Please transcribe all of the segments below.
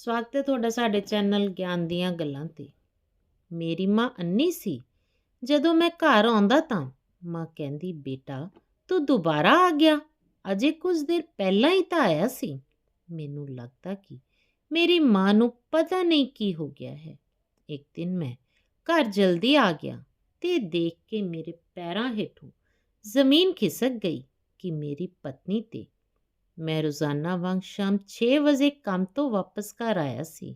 ਸਵਾਗਤ ਹੈ ਤੁਹਾਡਾ ਸਾਡੇ ਚੈਨਲ ਗਿਆਨ ਦੀਆਂ ਗੱਲਾਂ ਤੇ। ਮੇਰੀ ਮਾਂ ਅੰਨੀ ਸੀ, ਜਦੋਂ ਮੈਂ ਘਰ ਆਉਂਦਾ ਤਾਂ ਮਾਂ ਕਹਿੰਦੀ, ਬੇਟਾ, ਤੂੰ ਦੁਬਾਰਾ ਆ ਗਿਆ। ਅਜੇ ਕੁਝ ਦੇਰ ਪਹਿਲਾਂ ਹੀ ਤਾਂ ਆਇਆ ਸੀ। ਮੈਨੂੰ ਲੱਗਦਾ ਕਿ ਮੇਰੀ ਮਾਂ ਨੂੰ ਪਤਾ ਨਹੀਂ ਕੀ ਹੋ ਗਿਆ ਹੈ। ਇੱਕ ਦਿਨ ਮੈਂ ਘਰ ਜਲਦੀ ਆ ਗਿਆ ਤੇ ਦੇਖ ਕੇ ਮੇਰੇ ਪੈਰਾਂ ਹੇਠੋਂ ਜ਼ਮੀਨ ਖਿਸਕ ਗਈ ਕਿ ਮੇਰੀ ਪਤਨੀ ਤੇ ਮੈਂ ਰੋਜ਼ਾਨਾ ਵਾਂਗ ਸ਼ਾਮ 6 ਵਜੇ ਕੰਮ ਤੋਂ ਵਾਪਸ ਘਰ ਆਇਆ ਸੀ।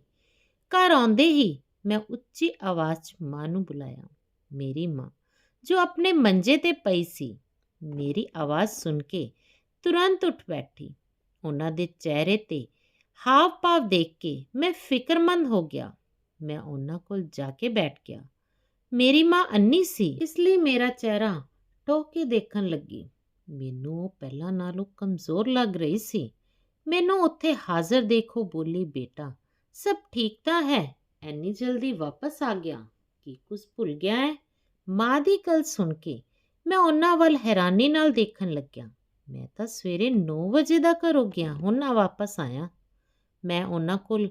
ਘਰ ਆਉਂਦੇ ਹੀ ਮੈਂ ਉੱਚੀ ਆਵਾਜ਼ 'ਚ ਮਾਂ ਨੂੰ ਬੁਲਾਇਆ, ਮੇਰੀ ਮਾਂ, ਜੋ ਆਪਣੇ ਮੰਜੇ ਤੇ ਪਈ ਸੀ, ਮੇਰੀ ਆਵਾਜ਼ ਸੁਣ ਕੇ ਤੁਰੰਤ ਉੱਠ ਬੈਠੀ। ਉਹਨਾਂ ਦੇ ਚਿਹਰੇ ਤੇ ਹਾਵ ਭਾਵ ਦੇਖ ਕੇ ਮੈਂ ਫਿਕਰਮੰਦ ਹੋ ਗਿਆ। ਮੈਂ ਉਹਨਾਂ ਕੋਲ ਜਾ ਕੇ ਬੈਠ ਗਿਆ। ਮੇਰੀ ਮਾਂ ਅੰਨੀ ਸੀ, ਇਸ ਲਈ ਮੇਰਾ ਚਿਹਰਾ ਟੋਕ ਕੇ ਦੇਖਣ ਲੱਗੀ। ਮੈਨੂੰ ਉਹ ਪਹਿਲਾਂ ਨਾਲੋਂ ਕਮਜ਼ੋਰ ਲੱਗ ਰਹੀ ਸੀ। ਮੈਨੂੰ ਉੱਥੇ ਹਾਜ਼ਰ ਦੇਖੋ ਬੋਲੀ, ਬੇਟਾ, ਸਭ ਠੀਕ ਤਾਂ ਹੈ, ਐਨੀ ਜਲਦੀ ਵਾਪਸ ਆ ਗਿਆ, ਕੀ ਕੁਝ ਭੁੱਲ ਗਿਆ ਹੈ ਮਾਂ ਦੀ ਗੱਲ ਸੁਣ ਕੇ ਮੈਂ ਉਹਨਾਂ ਵੱਲ ਹੈਰਾਨੀ ਨਾਲ ਦੇਖਣ ਲੱਗਿਆ। ਮੈਂ ਤਾਂ ਸਵੇਰੇ 9 ਵਜੇ ਦਾ ਘਰੋਂ ਗਿਆ, ਹੁਣ ਨਾ ਵਾਪਸ ਆਇਆ। ਮੈਂ ਉਹਨਾਂ ਕੋਲ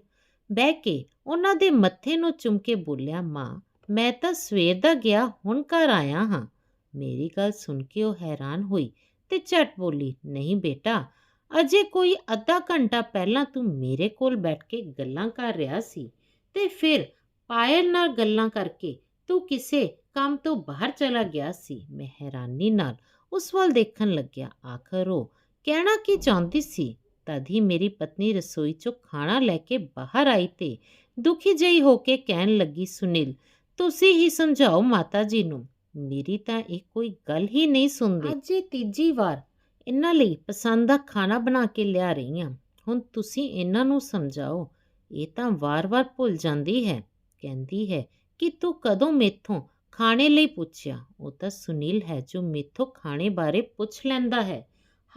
ਬਹਿ ਕੇ ਉਹਨਾਂ ਦੇ ਮੱਥੇ ਨੂੰ ਚੁੰਮ ਕੇ ਬੋਲਿਆ, ਮਾਂ, ਮੈਂ ਤਾਂ ਸਵੇਰ ਦਾ ਗਿਆ, ਹੁਣ ਘਰ ਆਇਆ ਹਾਂ। ਮੇਰੀ ਗੱਲ ਸੁਣ ਕੇ ਉਹ ਹੈਰਾਨ ਹੋਈ ਤੇ ਝਟ ਬੋਲੀ, ਨਹੀਂ ਬੇਟਾ, ਅਜੇ ਕੋਈ ਅੱਧਾ ਘੰਟਾ ਪਹਿਲਾਂ ਤੂੰ ਮੇਰੇ ਕੋਲ ਬੈਠ ਕੇ ਗੱਲਾਂ ਕਰ ਰਿਹਾ ਸੀ ਤੇ ਫਿਰ ਪਾਇਲ ਨਾਲ ਗੱਲਾਂ ਕਰਕੇ ਤੂੰ ਕਿਸੇ ਕੰਮ ਤੋਂ ਬਾਹਰ ਚਲਾ ਗਿਆ ਸੀ। ਮੈਂ ਹੈਰਾਨੀ ਨਾਲ ਉਸ ਵੱਲ ਦੇਖਣ ਲੱਗਿਆ। ਆਖਰ ਉਹ ਕਹਿਣਾ ਕੀ ਚਾਹੁੰਦੀ ਸੀ? ਤਦ ਹੀ ਮੇਰੀ ਪਤਨੀ ਰਸੋਈ 'ਚੋਂ ਖਾਣਾ ਲੈ ਕੇ ਬਾਹਰ ਆਈ ਤੇ ਦੁਖੀ ਜਿਹੀ ਹੋ ਕੇ ਕਹਿਣ ਲੱਗੀ, ਸੁਨੀਲ, ਤੁਸੀਂ ਹੀ ਸਮਝਾਓ ਮਾਤਾ ਜੀ ਨੂੰ ਮੇਰੀ ਤਾਂ ਇਹ ਕੋਈ ਗੱਲ ਹੀ ਨਹੀਂ ਸੁਣਦੀ। ਅੱਜ ਇਹ ਤੀਜੀ ਵਾਰ ਇਹਨਾਂ ਲਈ ਪਸੰਦ ਦਾ ਖਾਣਾ ਬਣਾ ਕੇ ਲਿਆ ਰਹੀ ਹਾਂ ਹੁਣ ਤੁਸੀਂ ਇਹਨਾਂ ਨੂੰ ਸਮਝਾਓ, ਇਹ ਤਾਂ ਵਾਰ-ਵਾਰ ਭੁੱਲ ਜਾਂਦੀ ਹੈ। ਕਹਿੰਦੀ ਹੈ ਕਿ ਤੂੰ ਕਦੋਂ ਮੇਥੋਂ ਖਾਣੇ ਲਈ ਪੁੱਛਿਆ? ਉਹ ਤਾਂ ਸੁਨੀਲ ਹੈ ਜੋ ਮੇਥੋਂ ਖਾਣੇ ਬਾਰੇ ਪੁੱਛ ਲੈਂਦਾ ਹੈ।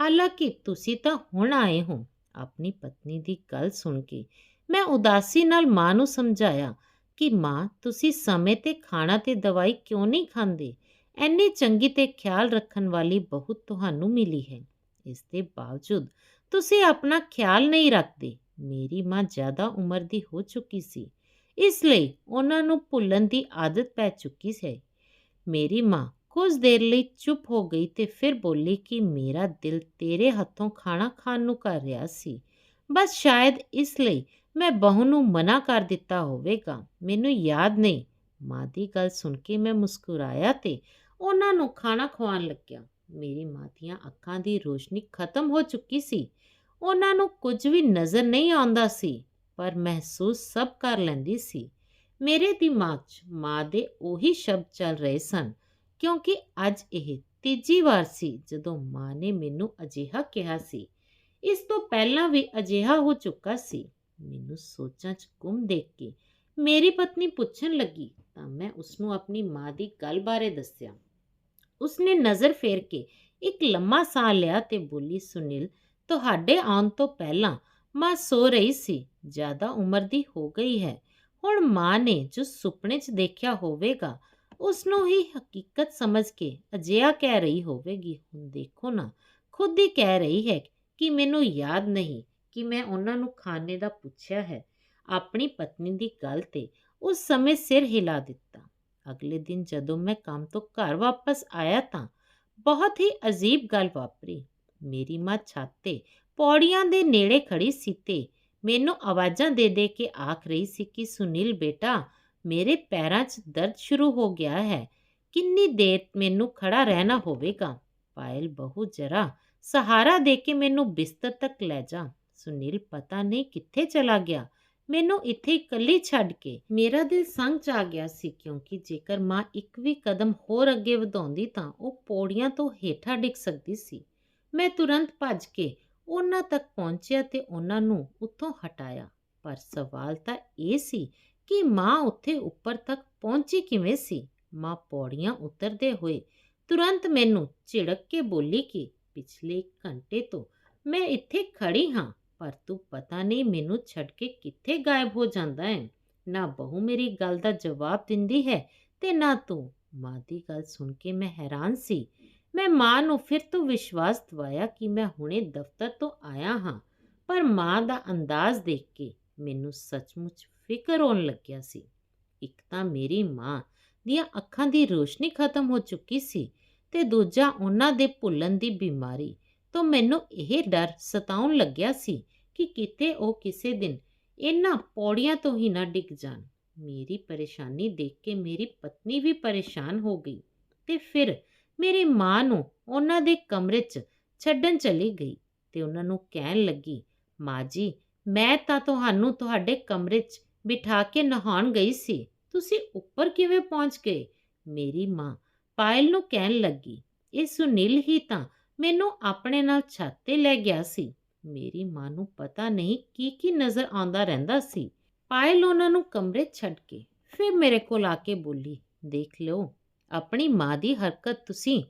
ਹਾਲਾਂਕਿ ਤੁਸੀਂ ਤਾਂ ਹੁਣ ਆਏ ਹੋ। ਆਪਣੀ ਪਤਨੀ ਦੀ ਗੱਲ ਸੁਣ ਕੇ ਮੈਂ ਉਦਾਸੀ ਨਾਲ ਮਾਂ ਨੂੰ ਸਮਝਾਇਆ ਕਿ ਮਾਂ, ਤੁਸੀਂ ਸਮੇਂ ਤੇ ਖਾਣਾ ਤੇ ਦਵਾਈ ਕਿਉਂ ਨਹੀਂ ਖਾਂਦੇ? ਐਨੀ ਚੰਗੀ ਤੇ ਖਿਆਲ ਰੱਖਣ ਵਾਲੀ ਬਹੁਤ ਤੁਹਾਨੂੰ ਮਿਲੀ ਹੈ। ਇਸ ਦੇ ਬਾਵਜੂਦ, ਤੁਸੀਂ ਆਪਣਾ ਖਿਆਲ ਨਹੀਂ ਰੱਖਦੇ। ਮੇਰੀ ਮਾਂ ਜ਼ਿਆਦਾ ਉਮਰ ਦੀ ਹੋ ਚੁੱਕੀ ਸੀ। ਇਸ ਲਈ ਉਹਨਾਂ ਨੂੰ ਭੁੱਲਣ ਦੀ ਆਦਤ ਪੈ ਚੁੱਕੀ ਸੀ। ਮੇਰੀ ਮਾਂ ਕੁਝ ਦੇਰ ਲਈ ਚੁੱਪ ਹੋ ਗਈ ਤੇ ਫਿਰ ਬੋਲੀ ਕਿ ਮੇਰਾ ਦਿਲ ਤੇਰੇ ਹੱਥੋਂ ਖਾਣਾ ਖਾਣ ਨੂੰ ਕਰ ਰਿਹਾ ਸੀ। ਬਸ ਸ਼ਾਇਦ ਇਸ ਲਈ ਮੈਂ ਬਹੂ ਨੂੰ ਮਨਾ ਕਰ ਦਿੱਤਾ ਹੋਵੇਗਾ। ਮੈਨੂੰ ਯਾਦ ਨਹੀਂ। ਮਾਂ ਦੀ ਗੱਲ ਸੁਣ ਕੇ ਮੈਂ ਮੁਸਕਰਾਇਆ ਤੇ ਉਹਨਾਂ ਨੂੰ ਖਾਣਾ ਖਵਾਉਣ ਲੱਗਿਆ। ਮੇਰੀ ਮਾਂ ਦੀਆਂ ਅੱਖਾਂ ਦੀ ਰੋਸ਼ਨੀ ਖਤਮ ਹੋ ਚੁੱਕੀ ਸੀ। ਉਹਨਾਂ ਨੂੰ ਕੁਝ ਵੀ ਨਜ਼ਰ ਨਹੀਂ ਆਉਂਦਾ ਸੀ, ਪਰ ਮਹਿਸੂਸ ਸਭ ਕਰ ਲੈਂਦੀ ਸੀ। ਮੇਰੇ ਦਿਮਾਗ 'ਚ ਮਾਂ ਦੇ ਉਹੀ ਸ਼ਬਦ ਚੱਲ ਰਹੇ ਸਨ, ਕਿਉਂਕਿ ਅੱਜ ਇਹ ਤੀਜੀ ਵਾਰ ਸੀ ਜਦੋਂ ਮਾਂ ਨੇ ਮੈਨੂੰ ਅਜਿਹਾ ਕਿਹਾ ਸੀ। ਇਸ ਤੋਂ ਪਹਿਲਾਂ ਵੀ ਅਜਿਹਾ ਹੋ ਚੁੱਕਾ ਸੀ। ਮੈਨੂੰ ਸੋਚਾਂ 'ਚ ਗੁੰਮ ਦੇਖ ਕੇ ਮੇਰੀ ਪਤਨੀ ਪੁੱਛਣ ਲੱਗੀ, ਤਾਂ ਮੈਂ ਉਸ ਨੂੰ ਆਪਣੀ ਮਾਂ ਦੀ ਗੱਲ ਬਾਰੇ ਦੱਸਿਆ। ਉਸਨੇ ਨਜ਼ਰ ਫੇਰ ਕੇ ਇੱਕ ਲੰਮਾ ਸਾਹ ਲਿਆ ਤੇ ਬੋਲੀ, ਸੁਨੀਲ, ਤੁਹਾਡੇ ਆਉਣ ਤੋਂ ਪਹਿਲਾਂ ਮਾਂ ਸੋ ਰਹੀ ਸੀ, ਜ਼ਿਆਦਾ ਉਮਰ ਦੀ ਹੋ ਗਈ ਹੈ। ਹੁਣ ਮਾਂ ਨੇ ਜੋ ਸੁਪਨੇ 'ਚ ਦੇਖਿਆ ਹੋਵੇਗਾ ਉਸ ਨੂੰ ਹੀ ਹਕੀਕਤ ਸਮਝ ਕੇ ਅਜਿਹਾ ਕਹਿ ਰਹੀ ਹੋਵੇਗੀ। ਹੁਣ ਦੇਖੋ ਨਾ, ਖੁਦ ਹੀ ਕਹਿ ਰਹੀ ਹੈ ਕਿ ਮੈਨੂੰ ਯਾਦ ਨਹੀਂ। ਕਿ ਮੈਂ ਉਹਨਾਂ ਨੂੰ ਖਾਣੇ ਦਾ ਪੁੱਛਿਆ ਹੈ, ਆਪਣੀ ਪਤਨੀ ਦੀ ਗੱਲ ਤੇ ਉਸ ਸਮੇਂ ਸਿਰ ਹਿਲਾ ਦਿੱਤਾ। ਅਗਲੇ ਦਿਨ ਜਦੋਂ ਮੈਂ ਕੰਮ ਤੋਂ ਘਰ ਵਾਪਸ ਆਇਆ ਤਾਂ ਬਹੁਤ ਹੀ ਅਜੀਬ ਗੱਲ ਵਾਪਰੀ। ਮੇਰੀ ਮਾਂ ਛੱਤ ਤੇ ਪੌੜੀਆਂ ਦੇ ਨੇੜੇ ਖੜੀ ਸੀ ਤੇ ਮੈਨੂੰ ਆਵਾਜ਼ਾਂ ਦੇ ਦੇ ਕੇ ਆਖ ਰਹੀ ਸੀ ਕਿ, ਸੁਨੀਲ ਬੇਟਾ, ਮੇਰੇ ਪੈਰਾਂ 'ਚ ਦਰਦ ਸ਼ੁਰੂ ਹੋ ਗਿਆ ਹੈ। ਕਿੰਨੀ ਦੇਰ ਮੈਨੂੰ ਖੜਾ ਰਹਿਣਾ ਹੋਵੇਗਾ? ਪਾਇਲ ਬਹੁਤ ਜਰਾ ਸਹਾਰਾ ਦੇ ਕੇ ਮੈਨੂੰ ਬਿਸਤਰ ਤੱਕ ਲੈ ਜਾ। ਸੁਨੀਲ, ਪਤਾ ਨਹੀਂ ਕਿੱਥੇ ਚਲਾ ਗਿਆ। ਮੈਨੂੰ ਇੱਥੇ ਇਕੱਲੀ ਛੱਡ ਕੇ ਮੇਰਾ ਦਿਲ ਸੰਗ ਚ ਆ ਗਿਆ ਸੀ ਕਿਉਂਕਿ ਜੇਕਰ ਮਾਂ ਇੱਕ ਵੀ ਕਦਮ ਹੋਰ ਅੱਗੇ ਵਧਾਉਂਦੀ ਤਾਂ ਉਹ ਪੌੜੀਆਂ ਤੋਂ ਹੇਠਾਂ ਡਿੱਗ ਸਕਦੀ ਸੀ। ਮੈਂ ਤੁਰੰਤ ਭੱਜ ਕੇ ਉਹਨਾਂ ਤੱਕ ਪਹੁੰਚਿਆ ਤੇ ਉਹਨਾਂ ਨੂੰ ਉੱਥੋਂ ਹਟਾਇਆ। ਪਰ ਸਵਾਲ ਤਾਂ ਇਹ ਸੀ ਕਿ ਮਾਂ ਉੱਥੇ ਉੱਪਰ ਤੱਕ ਪਹੁੰਚੀ ਕਿਵੇਂ ਸੀ? ਮਾਂ ਪੌੜੀਆਂ ਉਤਰਦੇ ਹੋਏ ਤੁਰੰਤ ਮੈਨੂੰ ਝਿੜਕ ਕੇ ਬੋਲੀ ਕਿ, ਪਿਛਲੇ ਘੰਟੇ ਤੋਂ ਮੈਂ ਇੱਥੇ ਖੜੀ ਹਾਂ। ਪਰ ਤੂੰ ਪਤਾ ਨਹੀਂ ਮੈਨੂੰ ਛੱਡ ਕੇ ਕਿੱਥੇ ਗਾਇਬ ਹੋ ਜਾਂਦਾ ਹੈ? ਨਾ ਬਹੂ ਮੇਰੀ ਗੱਲ ਦਾ ਜਵਾਬ ਦਿੰਦੀ ਹੈ ਤੇ ਨਾ ਤੂੰ। ਮਾਂ ਦੀ ਗੱਲ ਸੁਣ ਕੇ ਮੈਂ ਹੈਰਾਨ ਸੀ। ਮੈਂ ਮਾਂ ਨੂੰ ਫਿਰ ਤੋਂ ਵਿਸ਼ਵਾਸ ਦਿਵਾਇਆ ਕਿ ਮੈਂ ਹੁਣੇ ਦਫ਼ਤਰ ਤੋਂ ਆਇਆ ਹਾਂ, ਪਰ ਮਾਂ ਦਾ ਅੰਦਾਜ਼ ਦੇਖ ਕੇ ਮੈਨੂੰ ਸੱਚਮੁੱਚ ਫਿਕਰ ਹੋਣ ਲੱਗਿਆ ਸੀ। ਇੱਕ ਤਾਂ ਮੇਰੀ ਮਾਂ ਦੀਆਂ ਅੱਖਾਂ ਦੀ ਰੋਸ਼ਨੀ ਖਤਮ ਹੋ ਚੁੱਕੀ ਸੀ ਤੇ ਦੂਜਾ ਉਹਨਾਂ ਦੇ ਭੁੱਲਣ ਦੀ ਬਿਮਾਰੀ ਤੋਂ ਮੈਨੂੰ ਇਹ ਡਰ ਸਤਾਉਣ ਲੱਗਿਆ ਸੀ ਕਿ ਕਿਤੇ ਉਹ ਕਿਸੇ ਦਿਨ ਇਹਨਾਂ ਪੌੜੀਆਂ ਤੋਂ ਹੀ ਨਾ ਡਿੱਗ ਜਾਣ। ਮੇਰੀ ਪਰੇਸ਼ਾਨੀ ਦੇਖ ਕੇ ਮੇਰੀ ਪਤਨੀ ਵੀ ਪਰੇਸ਼ਾਨ ਹੋ ਗਈ ਤੇ ਫਿਰ ਮੇਰੀ ਮਾਂ ਨੂੰ ਉਹਨਾਂ ਦੇ ਕਮਰੇ 'ਚ ਛੱਡਣ ਚਲੀ ਗਈ ਤੇ ਉਹਨਾਂ ਨੂੰ ਕਹਿਣ ਲੱਗੀ, ਮਾਂ ਜੀ, ਮੈਂ ਤਾਂ ਤੁਹਾਨੂੰ ਤੁਹਾਡੇ ਕਮਰੇ 'ਚ ਬਿਠਾ ਕੇ ਨਹਾਉਣ ਗਈ ਸੀ। ਤੁਸੀਂ ਉੱਪਰ ਕਿਵੇਂ ਪਹੁੰਚ ਗਏ? ਮੇਰੀ ਮਾਂ ਪਾਇਲ ਨੂੰ ਕਹਿਣ ਲੱਗੀ, ਇਹ ਸੁਨੀਲ ਹੀ ਤਾਂ ਮੈਨੂੰ ਆਪਣੇ ਨਾਲ ਛੱਤ ਤੇ ਲੈ ਗਿਆ ਸੀ। ਮੇਰੀ ਮਾਂ ਨੂੰ ਪਤਾ ਨਹੀਂ ਕੀ ਕੀ ਨਜ਼ਰ ਆਉਂਦਾ ਰਹਿੰਦਾ ਸੀ। ਪਾਇਲ ਉਹਨਾਂ ਨੂੰ ਕਮਰੇ ਛੱਡ ਕੇ ਫਿਰ ਮੇਰੇ ਕੋਲ ਆ ਕੇ ਬੋਲੀ, ਦੇਖ ਲਿਓ, ਆਪਣੀ ਮਾਂ ਦੀ ਹਰਕਤ ਤੁਸੀਂ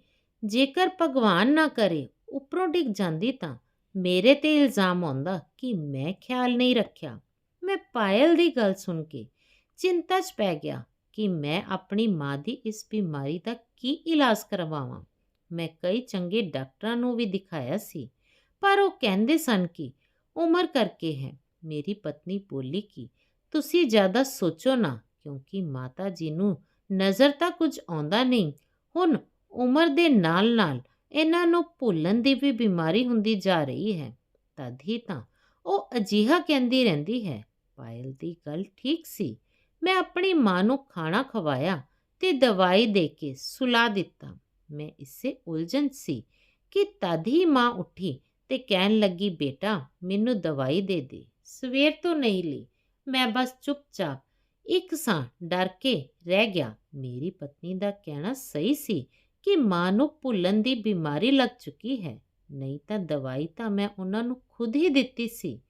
ਜੇਕਰ ਭਗਵਾਨ ਨਾ ਕਰੇ, ਉੱਪਰੋਂ ਡਿੱਗ ਜਾਂਦੀ ਤਾਂ ਮੇਰੇ ਤੇ ਇਲਜ਼ਾਮ ਆਉਂਦਾ ਕਿ ਮੈਂ ਖਿਆਲ ਨਹੀਂ ਰੱਖਿਆ। ਮੈਂ ਪਾਇਲ ਦੀ ਗੱਲ ਸੁਣ ਕੇ ਚਿੰਤਾ 'ਚ ਪੈ ਗਿਆ ਕਿ ਮੈਂ ਆਪਣੀ ਮਾਂ ਦੀ ਇਸ ਬਿਮਾਰੀ ਦਾ ਕੀ ਇਲਾਜ ਕਰਵਾਵਾਂ। ਮੈਂ ਕਈ ਚੰਗੇ ਡਾਕਟਰਾਂ ਨੂੰ ਵੀ ਦਿਖਾਇਆ ਸੀ, ਪਰ ਉਹ ਕਹਿੰਦੇ ਸਨ ਕਿ ਉਮਰ ਕਰਕੇ ਹੈ, ਮੇਰੀ ਪਤਨੀ ਬੋਲੀ ਕਿ ਤੁਸੀਂ ਜ਼ਿਆਦਾ ਸੋਚੋ ਨਾ, ਕਿਉਂਕਿ ਮਾਤਾ ਜੀ ਨੂੰ ਨਜ਼ਰ ਤਾਂ ਕੁਝ ਆਉਂਦਾ ਨਹੀਂ। ਹੁਣ ਉਮਰ ਦੇ ਨਾਲ-ਨਾਲ ਇਹਨਾਂ ਨੂੰ ਭੁੱਲਣ ਦੀ ਵੀ ਬਿਮਾਰੀ ਹੁੰਦੀ ਜਾ ਰਹੀ ਹੈ, ਤਦ ਹੀ ਤਾਂ ਉਹ ਅਜੀਹਾ ਕਹਿੰਦੀ ਰਹਿੰਦੀ ਹੈ, ਪਾਇਲ ਦੀ ਗੱਲ ਠੀਕ ਸੀ, ਮੈਂ ਆਪਣੀ ਮਾਂ ਨੂੰ ਖਾਣਾ ਖਵਾਇਆ ਤੇ ਦਵਾਈ ਦੇ ਕੇ ਸੁਲਾ ਦਿੱਤਾ। ਮੈਂ ਇਸੇ ਉਲਝਣ ਸੀ ਕਿ ਤਦ ਹੀ ਮਾਂ ਉੱਠੀ ਤੇ ਕਹਿਣ ਲੱਗੀ, ਬੇਟਾ, ਮੈਨੂੰ ਦਵਾਈ ਦੇ ਦੇ। ਸਵੇਰ ਤੋਂ ਨਹੀਂ ਲਈ। ਮੈਂ ਬਸ ਚੁੱਪਚਾਪ। ਇੱਕ ਸਾਂ ਡਰ ਕੇ ਰਹਿ ਗਿਆ। ਮੇਰੀ ਪਤਨੀ ਦਾ ਕਹਿਣਾ ਸਹੀ ਸੀ ਕਿ ਮਾਂ ਨੂੰ ਭੁੱਲਣ ਦੀ ਬਿਮਾਰੀ ਲੱਗ ਚੁੱਕੀ ਹੈ। ਨਹੀਂ ਤਾਂ ਦਵਾਈ ਤਾਂ ਮੈਂ ਉਹਨਾਂ ਨੂੰ ਖੁਦ ਹੀ ਦਿੱਤੀ ਸੀ।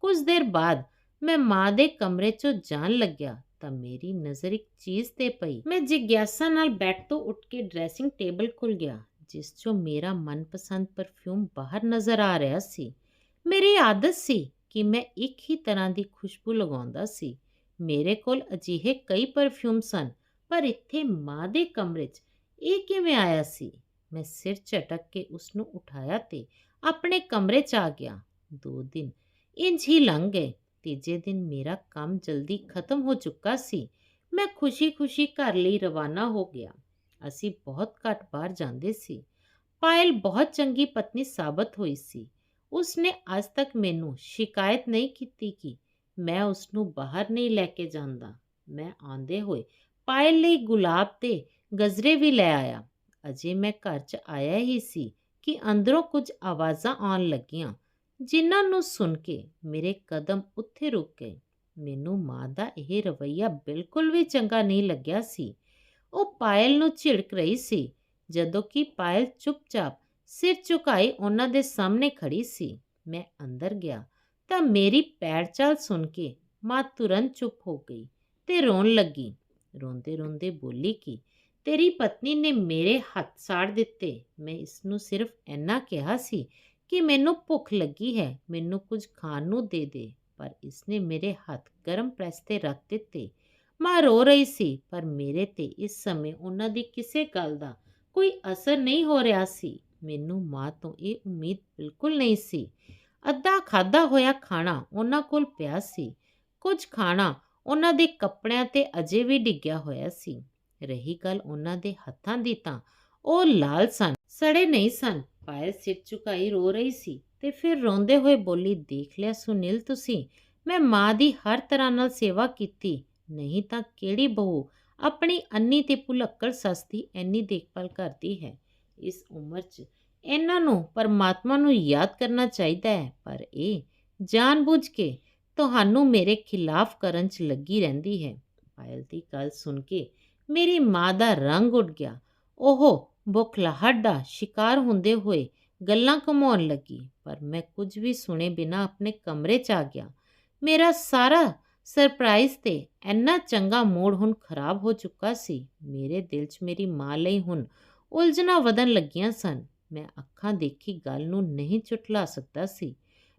ਕੁਝ ਦੇਰ ਬਾਅਦ ਮੈਂ ਮਾਂ ਦੇ ਕਮਰੇ 'ਚੋਂ ਜਾਣ ਲੱਗਿਆ। ਤਾਂ ਮੇਰੀ ਨਜ਼ਰ ਇੱਕ ਚੀਜ਼ ਤੇ ਪਈ। ਮੈਂ ਜਿਗਿਆਸਾ ਨਾਲ ਬੈੱਡ ਤੋਂ ਉੱਠ ਕੇ ਡਰੈਸਿੰਗ ਟੇਬਲ ਕੋਲ ਗਿਆ, ਜਿਸ 'ਚੋਂ ਮੇਰਾ ਮਨਪਸੰਦ ਪਰਫਿਊਮ ਬਾਹਰ ਨਜ਼ਰ ਆ ਰਿਹਾ ਸੀ। ਮੇਰੀ ਆਦਤ ਸੀ ਕਿ ਮੈਂ ਇੱਕ ਹੀ ਤਰ੍ਹਾਂ ਦੀ ਖੁਸ਼ਬੂ ਲਗਾਉਂਦਾ ਸੀ। ਮੇਰੇ ਕੋਲ ਅਜਿਹੇ ਕਈ ਪਰਫਿਊਮ ਸਨ, ਪਰ ਇੱਥੇ ਮਾਂ ਦੇ ਕਮਰੇ 'ਚ ਇਹ ਕਿਵੇਂ ਆਇਆ ਸੀ? ਮੈਂ ਸਿਰ ਝਟਕ ਕੇ ਉਸ ਨੂੰ ਉਠਾਇਆ ਤੇ ਆਪਣੇ ਕਮਰੇ 'ਚ ਆ ਗਿਆ। ਦੋ ਦਿਨ ਇੰਝ ਹੀ ਲੰਘ ਗਏ। ਤੀਜੇ ਦਿਨ ਮੇਰਾ ਕੰਮ ਜਲਦੀ ਖਤਮ ਹੋ ਚੁੱਕਾ ਸੀ। ਮੈਂ ਖੁਸ਼ੀ-ਖੁਸ਼ੀ ਘਰ ਲਈ ਰਵਾਨਾ ਹੋ ਗਿਆ। ਅਸੀਂ ਬਹੁਤ ਘੱਟ ਬਾਹਰ ਜਾਂਦੇ ਸੀ। ਪਾਇਲ ਬਹੁਤ ਚੰਗੀ ਪਤਨੀ ਸਾਬਤ ਹੋਈ ਸੀ। ਉਸਨੇ ਅੱਜ ਤੱਕ ਮੈਨੂੰ ਸ਼ਿਕਾਇਤ ਨਹੀਂ ਕੀਤੀ ਕਿ ਮੈਂ ਉਸ ਨੂੰ ਬਾਹਰ ਨਹੀਂ ਲੈ ਕੇ ਜਾਂਦਾ। ਮੈਂ ਆਉਂਦੇ ਹੋਏ ਪਾਇਲ ਲਈ ਗੁਲਾਬ ਤੇ ਗਜਰੇ ਵੀ ਲੈ ਆਇਆ। ਅਜੇ ਮੈਂ ਘਰ 'ਚ ਆਇਆ ਹੀ ਸੀ ਕਿ ਅੰਦਰੋਂ ਕੁਝ ਆਵਾਜ਼ਾਂ ਆਉਣ ਲੱਗੀਆਂ। ਜਿਨ੍ਹਾਂ ਨੂੰ ਸੁਣ ਕੇ ਮੇਰੇ ਕਦਮ ਉੱਥੇ ਰੁਕ ਗਏ। ਮੈਨੂੰ ਮਾਂ ਦਾ ਇਹ ਰਵਈਆ ਬਿਲਕੁਲ ਵੀ ਚੰਗਾ ਨਹੀਂ ਲੱਗਿਆ ਸੀ। ਉਹ ਪਾਇਲ ਨੂੰ ਝਿੜਕ ਰਹੀ ਸੀ, ਜਦੋਂ ਕਿ ਪਾਇਲ ਚੁੱਪਚਾਪ ਸਿਰ ਝੁਕਾਈ ਉਹਨਾਂ ਦੇ ਸਾਹਮਣੇ ਖੜੀ ਸੀ। ਮੈਂ ਅੰਦਰ ਗਿਆ ਤਾਂ ਮੇਰੀ ਪੈਰ ਚਾਲ ਸੁਣ ਕੇ ਮਾਂ ਤੁਰੰਤ ਚੁੱਪ ਹੋ ਗਈ ਤੇ ਰੋਣ ਲੱਗੀ। ਰੋਂਦੇ ਰੋਂਦੇ ਬੋਲੀ ਕਿ ਤੇਰੀ ਪਤਨੀ ਨੇ ਮੇਰੇ ਹੱਥ ਸਾੜ ਦਿੱਤੇ। ਮੈਂ ਇਸ ਨੂੰ ਸਿਰਫ ਇੰਨਾ ਕਿਹਾ ਸੀ ਕਿ ਮੈਨੂੰ ਭੁੱਖ ਲੱਗੀ ਹੈ, ਮੈਨੂੰ ਕੁਝ ਖਾਣ ਨੂੰ ਦੇ ਦੇ। ਪਰ ਇਸਨੇ ਮੇਰੇ ਹੱਥ ਗਰਮ ਪ੍ਰੈਸ ਤੇ ਰੱਖ ਦਿੱਤੇ। ਮਾਂ ਰੋ ਰਹੀ ਸੀ, ਪਰ ਮੇਰੇ ਤੇ ਇਸ ਸਮੇਂ ਉਹਨਾਂ ਦੀ ਕਿਸੇ ਗੱਲ ਦਾ ਕੋਈ ਅਸਰ ਨਹੀਂ ਹੋ ਰਿਹਾ ਸੀ। ਮੈਨੂੰ ਮਾਂ ਤੋਂ ਇਹ ਉਮੀਦ ਬਿਲਕੁਲ ਨਹੀਂ ਸੀ। ਅੱਧਾ ਖਾਦਾ ਹੋਇਆ ਖਾਣਾ ਉਹਨਾਂ ਕੋਲ ਪਿਆ ਸੀ। ਕੁਝ ਖਾਣਾ ਉਹਨਾਂ ਦੇ ਕੱਪੜਿਆਂ ਤੇ ਅਜੇ ਵੀ ਡਿੱਗਿਆ ਹੋਇਆ ਸੀ। ਰਹੀ ਗੱਲ ਉਹਨਾਂ ਦੇ ਹੱਥਾਂ ਦੀ ਤਾਂ ਉਹ ਲਾਲ ਸਨ, ਸੜੇ ਨਹੀਂ ਸਨ। ਪਾਇਲ ਸਿਰ ਝੁਕਾਈ ਰੋ ਰਹੀ ਸੀ ਤੇ ਫਿਰ ਰੋਂਦੇ ਹੋਏ ਬੋਲੀ, ਦੇਖ ਲਿਆ ਸੁਨੀਲ ਤੁਸੀਂ, ਮੈਂ ਮਾਂ ਦੀ ਹਰ ਤਰ੍ਹਾਂ ਨਾਲ ਸੇਵਾ ਕੀਤੀ। ਨਹੀਂ ਤਾਂ ਕਿਹੜੀ ਬਹੂ? ਆਪਣੀ ਅੰਨੀ ਤੇ ਭੁਲੱਕੜ ਸੱਸ ਦੀ ਐਨੀ ਦੇਖਭਾਲ ਕਰਦੀ ਹੈ। ਇਸ ਉਮਰ 'ਚ ਇਹਨਾਂ ਨੂੰ ਪਰਮਾਤਮਾ ਨੂੰ ਯਾਦ ਕਰਨਾ ਚਾਹੀਦਾ ਹੈ। ਪਰ ਇਹ ਜਾਣਬੁੱਝ ਕੇ ਤੁਹਾਨੂੰ ਮੇਰੇ ਖਿਲਾਫ ਕਰਨ 'ਚ ਲੱਗੀ ਰਹਿੰਦੀ ਹੈ। ਪਾਇਲ ਦੀ ਗੱਲ ਸੁਣ ਕੇ ਮੇਰੀ ਮਾਂ ਦਾ ਰੰਗ ਉੱਡ ਗਿਆ। ਉਹ ਬੁਖਲਾਹਟ ਦਾ ਸ਼ਿਕਾਰ ਹੁੰਦੇ ਹੋਏ ਗੱਲਾਂ ਕਮਾਉਣ ਲੱਗੀ। ਪਰ ਮੈਂ ਕੁਝ ਵੀ ਸੁਣੇ ਬਿਨਾ ਆਪਣੇ ਕਮਰੇ 'ਚ ਆ ਗਿਆ। ਮੇਰਾ ਸਾਰਾ ਸਰਪ੍ਰਾਈਜ਼ ਤੇ ਇੰਨਾ ਚੰਗਾ ਮੂਡ ਹੁਣ ਖਰਾਬ ਹੋ ਚੁੱਕਾ ਸੀ। ਮੇਰੇ ਦਿਲ 'ਚ ਮੇਰੀ ਮਾਂ ਲਈ ਹੁਣ ਉਲਝਣਾ ਵਧਣ ਲੱਗੀਆਂ ਸਨ। ਮੈਂ ਅੱਖਾਂ ਦੇਖੀ ਗੱਲ ਨੂੰ ਨਹੀਂ ਚੁਟਲਾ ਸਕਦਾ ਸੀ।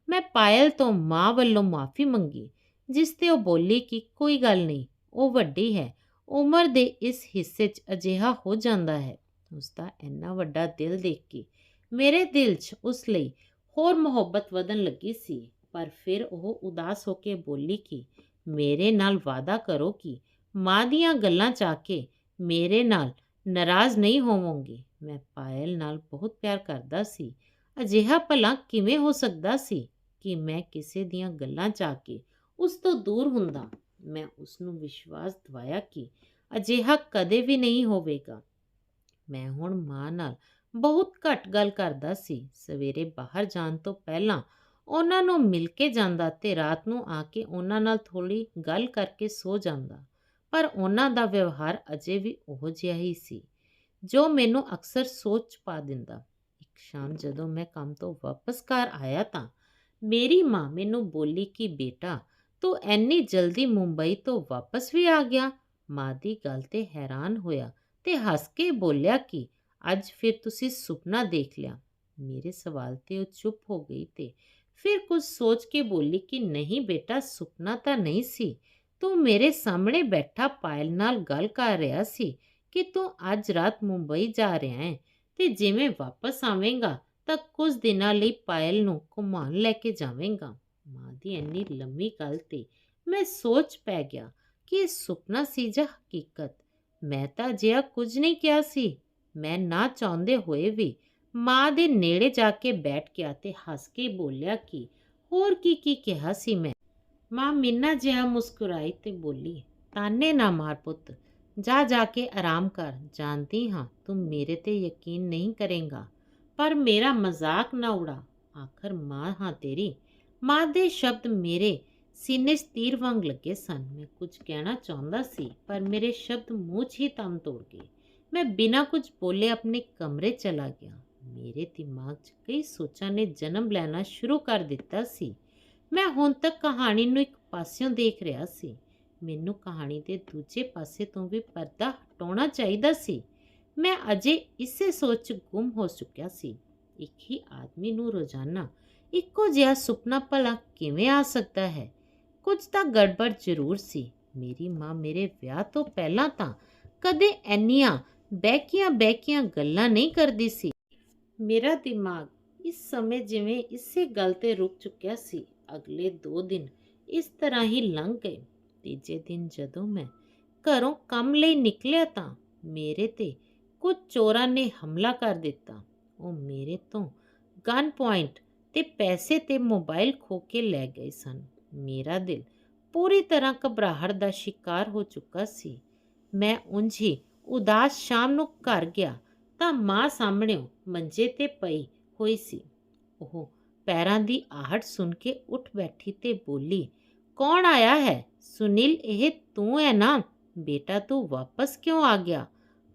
ਮੈਂ ਪਾਇਲ ਤੋਂ ਮਾਂ ਵੱਲੋਂ ਮਾਫੀ ਮੰਗੀ, ਜਿਸ ਤੇ ਉਹ ਬੋਲੀ ਕਿ ਕੋਈ ਗੱਲ ਨਹੀਂ, ਉਹ ਵੱਡੀ ਹੈ, ਉਮਰ ਦੇ ਇਸ ਹਿੱਸੇ 'ਚ ਅਜਿਹਾ ਹੋ ਜਾਂਦਾ ਹੈ। ਉਸ ਦਾ ਇੰਨਾ ਵੱਡਾ ਦਿਲ ਦੇਖ ਕੇ, ਮੇਰੇ ਦਿਲ 'ਚ ਉਸ ਲਈ ਹੋਰ ਮੁਹੱਬਤ ਵਧਣ ਲੱਗੀ ਸੀ। ਪਰ ਫਿਰ ਉਹ ਉਦਾਸ ਹੋ ਕੇ ਬੋਲੀ ਕਿ ਮੇਰੇ ਨਾਲ ਵਾਅਦਾ ਕਰੋ ਕਿ ਮਾਂ ਦੀਆਂ ਗੱਲਾਂ ਚ ਕੇ ਮੇਰੇ ਨਾਲ ਨਾਰਾਜ਼ ਨਹੀਂ ਹੋਵੋਗੇ। ਮੈਂ ਪਾਇਲ ਨਾਲ ਬਹੁਤ ਪਿਆਰ ਕਰਦਾ ਸੀ। ਅਜਿਹਾ ਭਲਾ ਕਿਵੇਂ ਹੋ ਸਕਦਾ ਸੀ ਕਿ ਮੈਂ ਕਿਸੇ ਦੀਆਂ ਗੱਲਾਂ ਚ ਕੇ ਉਸ ਤੋਂ ਦੂਰ ਹੁੰਦਾ? ਮੈਂ ਉਸ ਨੂੰ ਵਿਸ਼ਵਾਸ ਦਿਵਾਇਆ ਕਿ ਅਜਿਹਾ ਕਦੇ ਵੀ ਨਹੀਂ ਹੋਵੇਗਾ। ਮੈਂ ਹੁਣ ਮਾਂ ਨਾਲ ਬਹੁਤ ਘੱਟ ਗੱਲ ਕਰਦਾ ਸੀ। ਸਵੇਰੇ ਬਾਹਰ ਜਾਣ ਤੋਂ ਪਹਿਲਾਂ ਉਹਨਾਂ ਨੂੰ ਮਿਲ ਕੇ ਜਾਂਦਾ ਤੇ ਰਾਤ ਨੂੰ ਆ ਕੇ ਉਹਨਾਂ ਨਾਲ ਥੋੜੀ ਗੱਲ ਕਰਕੇ ਸੋ ਜਾਂਦਾ। ਪਰ ਉਹਨਾਂ ਦਾ ਵਿਵਹਾਰ ਅਜੇ ਵੀ ਉਹ ਜਿਹਾ ਹੀ ਸੀ, ਜੋ ਮੈਨੂੰ ਅਕਸਰ ਸੋਚ ਪਾ ਦਿੰਦਾ। ਇੱਕ ਸ਼ਾਮ ਜਦੋਂ ਮੈਂ ਕੰਮ ਤੋਂ ਵਾਪਸ ਘਰ ਆਇਆ ਤਾਂ ਮੇਰੀ ਮਾਂ ਮੈਨੂੰ ਬੋਲੀ ਕਿ, ਬੇਟਾ, ਤੂੰ ਐਨੀ ਜਲਦੀ ਮੁੰਬਈ ਤੋਂ ਵਾਪਸ ਵੀ ਆ ਗਿਆ? ਮਾਂ ਦੀ ਗੱਲ ਤੇ ਹੈਰਾਨ ਹੋਇਆ। ਤੇ ਹੱਸ ਕੇ ਬੋਲਿਆ ਕਿ, ਅੱਜ ਫਿਰ ਤੁਸੀਂ ਸੁਪਨਾ ਦੇਖ ਲਿਆ। ਮੇਰੇ ਸਵਾਲ ਤੇ ਉਹ ਚੁੱਪ ਹੋ ਗਈ ਤੇ ਫਿਰ ਕੁਝ ਸੋਚ ਕੇ ਬੋਲੀ ਕਿ, ਨਹੀਂ ਬੇਟਾ, ਸੁਪਨਾ ਤਾਂ ਨਹੀਂ ਸੀ। ਤੂੰ ਮੇਰੇ ਸਾਹਮਣੇ ਬੈਠਾ ਪਾਇਲ ਨਾਲ ਗੱਲ ਕਰ ਰਿਹਾ ਸੀ ਕਿ ਤੂੰ ਅੱਜ ਰਾਤ ਮੁੰਬਈ ਜਾ ਰਿਹਾ ਹੈ ਤੇ ਜਿਵੇਂ ਵਾਪਸ ਆਵੇਂਗਾ ਤਾਂ ਕੁਝ ਦਿਨਾਂ ਲਈ ਪਾਇਲ ਨੂੰ ਘੁਮਾਉਣ ਲੈ ਕੇ ਜਾਵੇਂਗਾ। ਮਾਂ ਦੀ ਇੰਨੀ ਲੰਮੀ ਗੱਲ ਤੇ ਮੈਂ ਸੋਚ ਪੈ ਗਿਆ ਕਿ ਇਹ ਸੁਪਨਾ ਸੀ ਜਾਂ ਹਕੀਕਤ। ਮੈਂ ਤਾਂ ਅਜਿਹਾ ਕੁਝ ਨਹੀਂ ਕਿਹਾ ਸੀ। ਮੈਂ ਨਾ ਚਾਹੁੰਦੇ ਹੋਏ ਵੀ ਮਾਂ ਦੇ ਨੇੜੇ ਜਾ ਕੇ ਬੈਠ ਗਿਆ ਤੇ ਹੱਸ ਕੇ ਬੋਲਿਆ ਕਿ ਹੋਰ ਕੀ ਕੀ ਕਿਹਾ ਸੀ ਮੈਂ। ਮਾਂ ਮਿੰਨਾ ਜਿਹਾ ਮੁਸਕਰਾਈ ਤੇ ਬੋਲੀ, ਤਾਨੇ ਨਾ ਮਾਰ ਪੁੱਤ, ਜਾ ਜਾ ਕੇ ਆਰਾਮ ਕਰ, ਜਾਣਦੀ ਹਾਂ ਤੂੰ ਮੇਰੇ ਤੇ ਯਕੀਨ ਨਹੀਂ ਕਰੇਗਾ, ਪਰ ਮੇਰਾ ਮਜ਼ਾਕ ਨਾ ਉਡਾ। ਆਖਰ ਮਾਂ ਹਾਂ ਤੇਰੀ, ਮਾਂ ਦੇ ਸ਼ਬਦ ਮੇਰੇ ਸੀਨੇ 'ਚ ਤੀਰ ਵਾਂਗ ਲੱਗੇ ਸਨ। ਮੈਂ ਕੁਝ ਕਹਿਣਾ ਚਾਹੁੰਦਾ ਸੀ, ਪਰ ਮੇਰੇ ਸ਼ਬਦ ਮੂੰਹ 'ਚ ਹੀ ਤਮ ਤੋੜ ਗਏ। ਮੈਂ ਬਿਨਾਂ ਕੁਝ ਬੋਲੇ ਆਪਣੇ ਕਮਰੇ ਚਲਾ ਗਿਆ। ਮੇਰੇ ਦਿਮਾਗ 'ਚ ਕਈ ਸੋਚਾਂ ਨੇ ਜਨਮ ਲੈਣਾ ਸ਼ੁਰੂ ਕਰ ਦਿੱਤਾ ਸੀ। ਮੈਂ ਹੁਣ ਤੱਕ ਕਹਾਣੀ ਨੂੰ ਇੱਕ ਪਾਸਿਓਂ ਦੇਖ ਰਿਹਾ ਸੀ। ਮੈਨੂੰ ਕਹਾਣੀ ਦੇ ਦੂਜੇ ਪਾਸੇ ਤੋਂ ਵੀ ਪਰਦਾ ਹਟਾਉਣਾ ਚਾਹੀਦਾ ਸੀ। ਮੈਂ ਅਜੇ ਇਸੇ ਸੋਚ 'ਚ ਗੁੰਮ ਹੋ ਚੁੱਕਿਆ ਸੀ। ਇੱਕ ਹੀ ਆਦਮੀ ਨੂੰ ਰੋਜ਼ਾਨਾ ਇੱਕੋ ਜਿਹਾ ਸੁਪਨਾ ਭਲਾ ਕਿਵੇਂ ਆ ਸਕਦਾ ਹੈ? ਕੁਝ ਤਾਂ ਗੜਬੜ ਜ਼ਰੂਰ ਸੀ। ਮੇਰੀ ਮਾਂ ਮੇਰੇ ਵਿਆਹ ਤੋਂ ਪਹਿਲਾਂ ਤਾਂ ਕਦੇ ਐਨੀਆਂ ਬਹਿਕੀਆਂ ਬਹਿਕੀਆਂ ਗੱਲਾਂ ਨਹੀਂ ਕਰਦੀ ਸੀ। ਮੇਰਾ ਦਿਮਾਗ ਇਸ ਸਮੇਂ ਜਿਵੇਂ ਇਸੇ ਗੱਲ ਤੇ ਰੁਕ ਚੁੱਕਿਆ ਸੀ। ਅਗਲੇ 2 ਦਿਨ ਇਸ ਤਰ੍ਹਾਂ ਹੀ ਲੰਘ ਗਏ। ਤੀਜੇ ਦਿਨ ਜਦੋਂ ਮੈਂ ਘਰੋਂ ਕੰਮ ਲਈ ਨਿਕਲਿਆ ਤਾਂ ਮੇਰੇ ਤੇ ਕੁਝ ਚੋਰਾਂ ਨੇ ਹਮਲਾ ਕਰ ਦਿੱਤਾ। ਉਹ ਮੇਰੇ ਤੋਂ ਗਨ ਪੁਆਇੰਟ ਤੇ ਪੈਸੇ ਤੇ ਮੋਬਾਈਲ ਖੋ ਕੇ ਲੈ ਗਏ ਸਨ। ਮੇਰਾ ਦਿਲ ਪੂਰੀ ਤਰ੍ਹਾਂ ਘਬਰਾਹਟ ਦਾ ਸ਼ਿਕਾਰ ਹੋ ਚੁੱਕਾ ਸੀ। ਮੈਂ ਉਂਝ ਹੀ ਉਦਾਸ ਸ਼ਾਮ ਨੂੰ ਘਰ ਗਿਆ ਤਾਂ ਮਾਂ ਸਾਹਮਣੇ ਮੰਜੇ ਤੇ ਪਈ ਹੋਈ ਸੀ। ਉਹ ਪੈਰਾਂ ਦੀ ਆਹਟ ਸੁਣ ਕੇ ਉੱਠ ਬੈਠੀ ਤੇ ਬੋਲੀ, ਕੌਣ ਆਇਆ ਹੈ? ਸੁਨੀਲ, ਇਹ ਤੂੰ ਹੈ ਨਾ? ਬੇਟਾ ਤੂੰ ਵਾਪਸ ਕਿਉਂ ਆ ਗਿਆ?